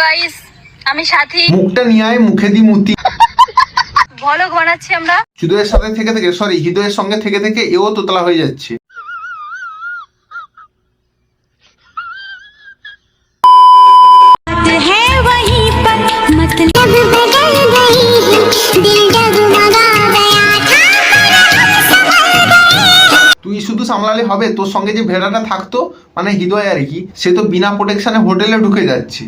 Guys আমি সাথী। মুখটা নিয়ে আয় মুখে দি মুতি। ভলগ বানাচ্ছি আমরা। হৃদয়ের সাথে থেকে থেকে সরি হৃদয়ের সঙ্গে থেকে থেকে এও তোতলা হয়ে যাচ্ছে। তুই শুধু সামলালে হবে তোর সঙ্গে যে ভেড়াটা থাকতো মানে হৃদয় আর কি সে তো বিনা প্রোটেকশনে হোটেলে ঢুকে যাচ্ছে।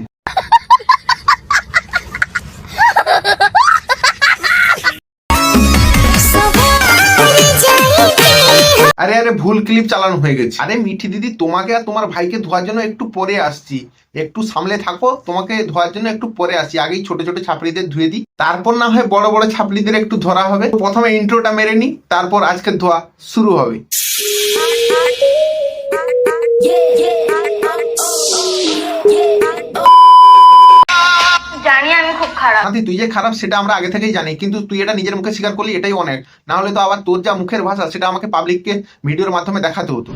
আরে আরে ভুল ক্লিপ চালানো হয়ে গেছে। আরে মিঠি দিদি তোমাকে আর তোমার ভাইকে ধোয়ার জন্য একটু পরে আসছি। একটু সামলে থাকো তোমাকে ধোয়ার জন্য একটু পরে আসি আগেই ছোট ছোট ছাপড়িদের ধুয়ে দিই। তারপর না হয় বড় বড় ছাপড়িদের একটু ধরা হবে। প্রথমে ইন্ট্রোটা মেরে নি তারপর আজকে ধোয়া শুরু হবে। খারাপ। শান্তি তুই যে খারাপ সেটা আমরা আগে থেকেই জানি কিন্তু তুই এটা নিজের মুখে স্বীকার করলি এটাই অনেক। না হলে তো আবার তোর যা মুখের ভাষা সেটা আমাকে পাবলিককে ভিডিওর মাধ্যমে দেখাতে হতো।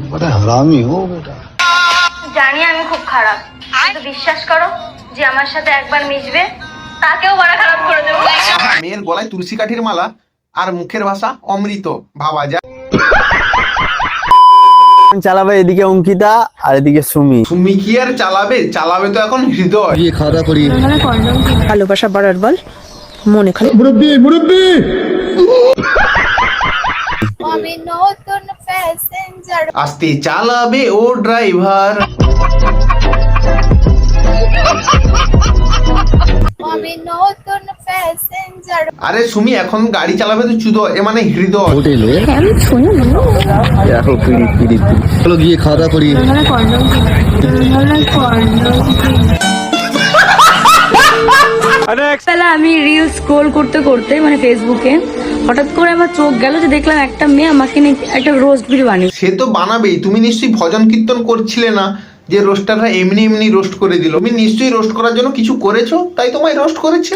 জানি আমি খুব খারাপ বিশ্বাস করো যে আমার সাথে একবার মিশবে তাকেও বড় খারাপ করে দেবো। মেয়ের গলায় তুলসী কাঠির মালা আর মুখের ভাষা অমৃত ভাবা যায়। চালাবে এদিকে অঙ্কিতা আর এদিকে সুমি। সুমি কি আর চালাবে? চালাবে তো এখন হৃদয়। গিয়ে খাওয়া দাওয়া করি ভালোবাসা বাড়ার বল মনে খালি মুরব্বি মুরব্বি! আমি নতুন প্যাসেঞ্জার আস্তে চালাবে ও ড্রাইভার আমি নতুন প্যাসেঞ্জার আরে সুমি এখন গাড়ি চালাবে তো চুদো এ মানে হৃদয়। হোটেলে? হ্যাঁ, আমি শুনি। দেখো পিড়ি পিড়ি চলো গিয়ে খাওয়া দাওয়া করি তাহলে আমি রিল স্ক্রোল করতে করতে মানে ফেসবুকে হঠাৎ করে আমার চোখ গেল যে দেখলাম একটা মেয়ে আমাকে একটা রোস্ট বিড়ি বানিয়ে সে তো বানাবেই তুমি নিশ্চয়ই ভজন কীর্তন করছিলে না? যে রোস্টাররা এমনি এমনি রোস্ট করে দিল। তুমি নিশ্চয়ই রোস্ট করার জন্য কিছু করেছ? তাই তোমায় রোস্ট করেছে।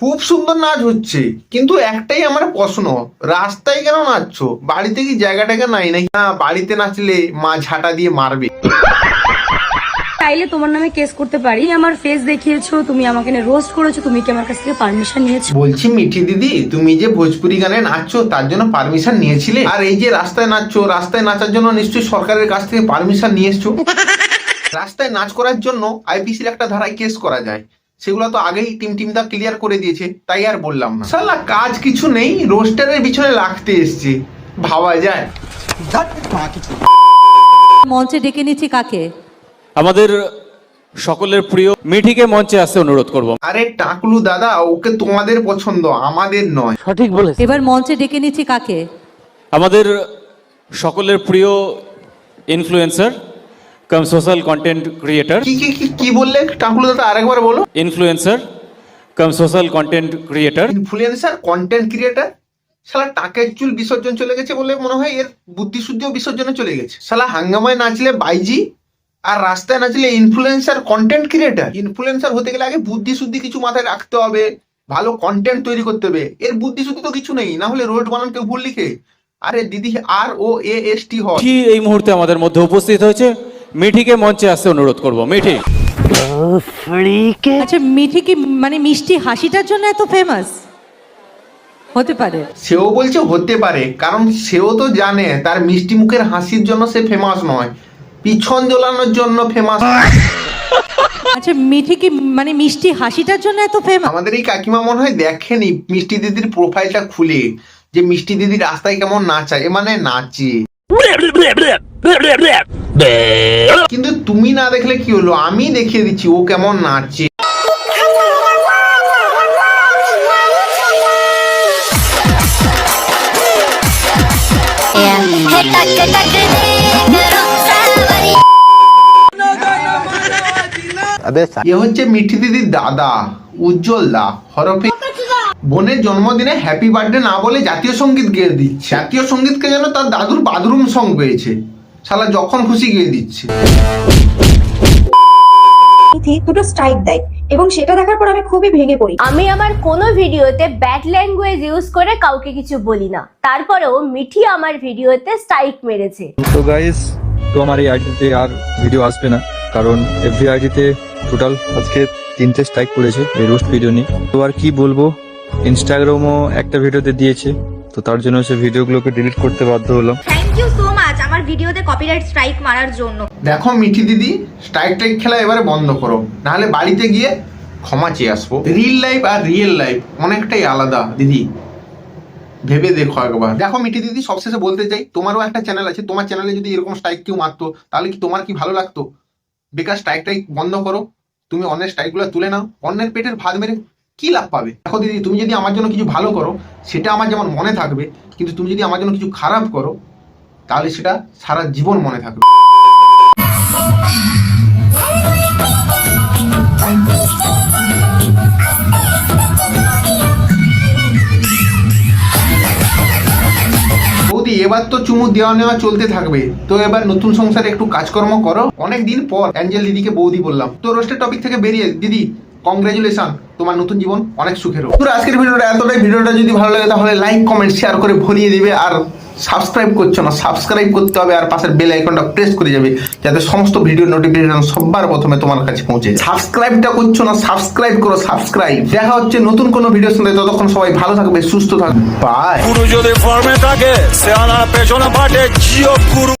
খুব সুন্দর নাচ হচ্ছে। কিন্তু একটাই আমার প্রশ্ন রাস্তায় কেন নাচছো? বাড়িতে কি জায়গাটাকে নাই নাকি? না বাড়িতে নাচলে মা ঝাঁটা দিয়ে মারবে। চাইলে তোমার নামে কেস করতে পারি। আমার ফেস দেখিয়েছো তুমি আমাকে নিয়ে রোস্ট করেছ তুমি কি আমার কাছ থেকে পারমিশন নিয়েছো? বলছি মিঠি দিদি তুমি যে ভোজপুরি গানে নাচছো তার জন্য পারমিশন নিয়েছিলে? আর এই যে রাস্তায় নাচছো রাস্তায় নাচার জন্য নিশ্চয়ই সরকারের কাছ থেকে পারমিশন নিয়ে এসছো রাস্তায় নাচ করার জন্য আইপিসির একটা ধারায় কেস করা যায়। সেগুলো তো আগেই টিম টিমদা ক্লিয়ার করে দিয়েছে তাই আর বললাম না। সালা কাজ কিছু নেই রোস্টারের পিছনে লাগতে এসছে। ভাবা যায়। মঞ্চে ডেকে নিচ্ছি কাকে? আমাদের সকলের প্রিয় মিঠিকে মঞ্চে আসতে অনুরোধ করব। আরে টাকলু দাদা ওকে তোমাদের পছন্দ আমাদের নয়। এবার মঞ্চে ডেকে নিচ্ছি কাকে? আমাদের সকলের প্রিয় influencer cum social content creator কি কি কি কি বললে? টাকলু দাদা আরেকবার বলো। Influencer cum social content creator influencer content creator শালা টাকের চুল বিসর্জন চলে গেছে বলে মনে হয় এর বুদ্ধিশুদ্ধিও বিসর্জনে চলে গেছে। শালা হাঙ্গামায় নাচলে বাইজি? আর রাস্তায় নাচলে ইনফ্লুয়েন্সার কন্টেন্ট ক্রিয়েটার ইনফ্লুয়েন্সার হতে গেলে আগে বুদ্ধিশুদ্ধি কিছু মাথায় রাখতে হবে ভালো কন্টেন্ট তৈরি করতে হবে। এর বুদ্ধিশুদ্ধি তো কিছু নেই না হলে রোড বানান কেউ ভুল লিখে। আরে দিদি আর ও এ এস টি হয়। কি এই মুহূর্তে আমাদের মধ্যে উপস্থিত হয়েছে? মিঠিকে মঞ্চে আসতে অনুরোধ করব। মিঠি। আচ্ছা মিঠি কি মানে মিষ্টি হাসিটার জন্য এত ফেমাস হতে পারে। সেও বলছে হতে পারে কারণ সেও তো জানে তার মিষ্টি মুখের হাসির জন্য সে ফেমাস নয়। পিছন জ্বলানোর জন্য ফেমাস আচ্ছা মিঠি কি মানে মিষ্টি হাসিটার জন্য এত ফেমাস আমাদের এই কাকিমা মনে হয় দেখেনি মিষ্টি দিদির প্রোফাইলটা খুলে যে মিষ্টি দিদি রাস্তায় কেমন নাচায়। এ মানে নাচে। কিন্তু তুমি না দেখলে কি হলো? আমি দেখিয়ে দিচ্ছি ও কেমন নাচে। এ হচ্ছে মিঠি দিদির দাদা উজ্জ্বল দা হরফে বোনের জন্মদিনে হ্যাপি বার্থডে না বলে জাতীয় সংগীত গেয়ে দিচ্ছে। জাতীয় সঙ্গীতকে যেন তার দাদুর বাথরুম সং পেয়েছে। শালা যখন খুশি গিয়ে দিচ্ছে। দুটো স্ট্রাইক দেয় এবং সেটা দেখার পর আমি খুবই ভেঙে পড়ি। আমি আমার কোনো ভিডিওতে ব্যাড ল্যাঙ্গুয়েজ ইউজ করে কাউকে কিছু বলি না। তারপরেও মিঠি আমার ভিডিওতে স্ট্রাইক মেরেছে। তো গাইস তো আমার এই আইডিতে আর ভিডিও আসবে না। কারণ এফবি আইডিতে টোটাল আজকে তিনটে স্ট্রাইক পড়েছে এই রোস্ট ভিডিও নিয়ে। তো আর কি বলব ইনস্টাগ্রামও একটা ভিডিওতে দিয়েছে তো তার জন্য সে ভিডিওগুলোকে ডিলিট করতে বাধ্য হলাম। থ্যাংক ইউ সো মাচ আমার ভিডিওতে কপিরাইট স্ট্রাইক মারার জন্য। দেখো মিঠি দিদি স্ট্রাইক টাইক খেলা এবারে বন্ধ করো নাহলে বাড়িতে গিয়ে ক্ষমা চেয়ে আসব। রিল লাইফ আর রিয়েল লাইফ অনেকটাই আলাদা দিদি। ভেবে দেখো একবার। দেখো মিঠি দিদি সবশেষে বলতে চাই তোমারও একটা চ্যানেল আছে তোমার চ্যানেলে যদি এরকম স্ট্রাইক কেউ মারতো তাহলে কি তোমার কি ভালো লাগতো? বেকার স্ট্রাইক টাইক বন্ধ করো। তুমি অন্যের স্ট্রাইকগুলো তুলে নাও। অন্যের পেটের ভাত মেরে কি লাভ পাবে? দেখো দিদি, তুমি যদি আমার জন্য কিছু ভালো করো, সেটা আমার যেমন মনে থাকবে, কিন্তু তুমি যদি আমার জন্য কিছু খারাপ করো, তাহলে সেটা সারা জীবন মনে থাকবে। এবার তো চুমু দেওয়া নেওয়া চলতে থাকবে। তো এবার নতুন সংসারে একটু কাজকর্ম করো। অনেকদিন পর অ্যাঞ্জেল দিদিকে বৌদি বললাম তো রোস্টের টপিক থেকে বেরিয়ে দিদি কংগ্রেচুলেশন তোমার নতুন জীবন অনেক সুখের হোক। আজকের ভিডিওটা এতটাই। ভিডিওটা যদি ভালো লাগে, তাহলে লাইক কমেন্ট শেয়ার করে ভরিয়ে দিবে আর সাবস্ক্রাইব করছ না সাবস্ক্রাইব করতে হবে আর পাশের বেল আইকনটা প্রেস করে যাবে, যাতে সমস্ত ভিডিও নোটিফিকেশন সবার প্রথমে তোমার কাছে পৌঁছে সাবস্ক্রাইবটা করছ না সাবস্ক্রাইব করো সাবস্ক্রাইব দেখা হচ্ছে নতুন কোনো ভিডিও সঙ্গে। ততক্ষণ সবাই ভালো থাকবে, সুস্থ থাকবে। বাই গুরু যদি ফর্মে থাকে পেছনে জিও গুরু